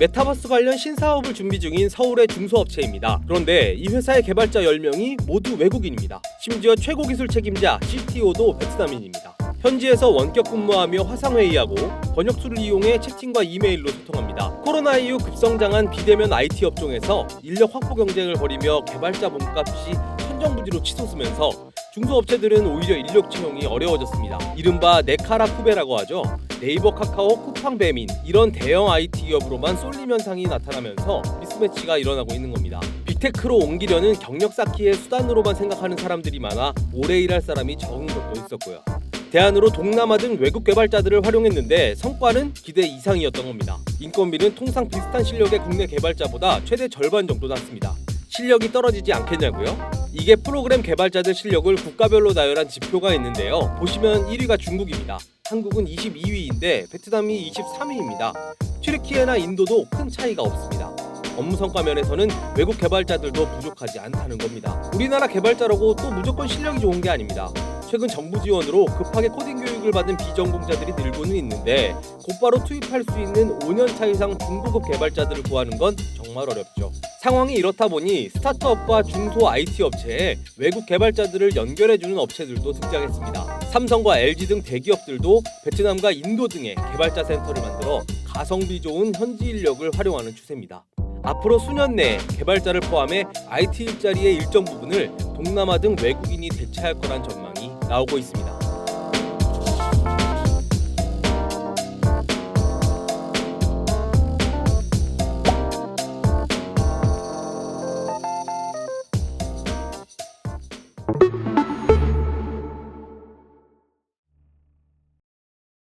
메타버스 관련 신사업을 준비 중인 서울의 중소업체입니다. 그런데 이 회사의 개발자 10명이 모두 외국인입니다. 심지어 최고 기술 책임자 CTO도 베트남인입니다. 현지에서 원격 근무하며 화상회의하고 번역술을 이용해 채팅과 이메일로 소통합니다. 코로나 이후 급성장한 비대면 IT 업종에서 인력 확보 경쟁을 벌이며 개발자 몸값이 천정부지로 치솟으면서 중소업체들은 오히려 인력 채용이 어려워졌습니다. 이른바 네카라 쿠베라고 하죠. 네이버, 카카오, 쿠팡, 배민 이런 대형 IT 기업으로만 쏠림 현상이 나타나면서 미스매치가 일어나고 있는 겁니다. 빅테크로 옮기려는 경력 쌓기의 수단으로만 생각하는 사람들이 많아 오래 일할 사람이 적은 것도 있었고요. 대안으로 동남아 등 외국 개발자들을 활용했는데 성과는 기대 이상이었던 겁니다. 인건비는 통상 비슷한 실력의 국내 개발자보다 최대 절반 정도 낮습니다. 실력이 떨어지지 않겠냐고요? 이게 프로그램 개발자들 실력을 국가별로 나열한 지표가 있는데요. 보시면 1위가 중국입니다. 한국은 22위인데 베트남이 23위입니다. 튀르키예나 인도도 큰 차이가 없습니다. 업무 성과 면에서는 외국 개발자들도 부족하지 않다는 겁니다. 우리나라 개발자라고 또 무조건 실력이 좋은 게 아닙니다. 최근 정부 지원으로 급하게 코딩 교육을 받은 비전공자들이 늘고는 있는데 곧바로 투입할 수 있는 5년차 이상 중고급 개발자들을 구하는 건 정말 어렵죠. 상황이 이렇다 보니 스타트업과 중소 IT 업체에 외국 개발자들을 연결해주는 업체들도 등장했습니다. 삼성과 LG 등 대기업들도 베트남과 인도 등의 개발자 센터를 만들어 가성비 좋은 현지 인력을 활용하는 추세입니다. 앞으로 수년 내에 개발자를 포함해 IT 일자리의 일정 부분을 동남아 등 외국인이 대체할 거란 전망이 나오고 있습니다.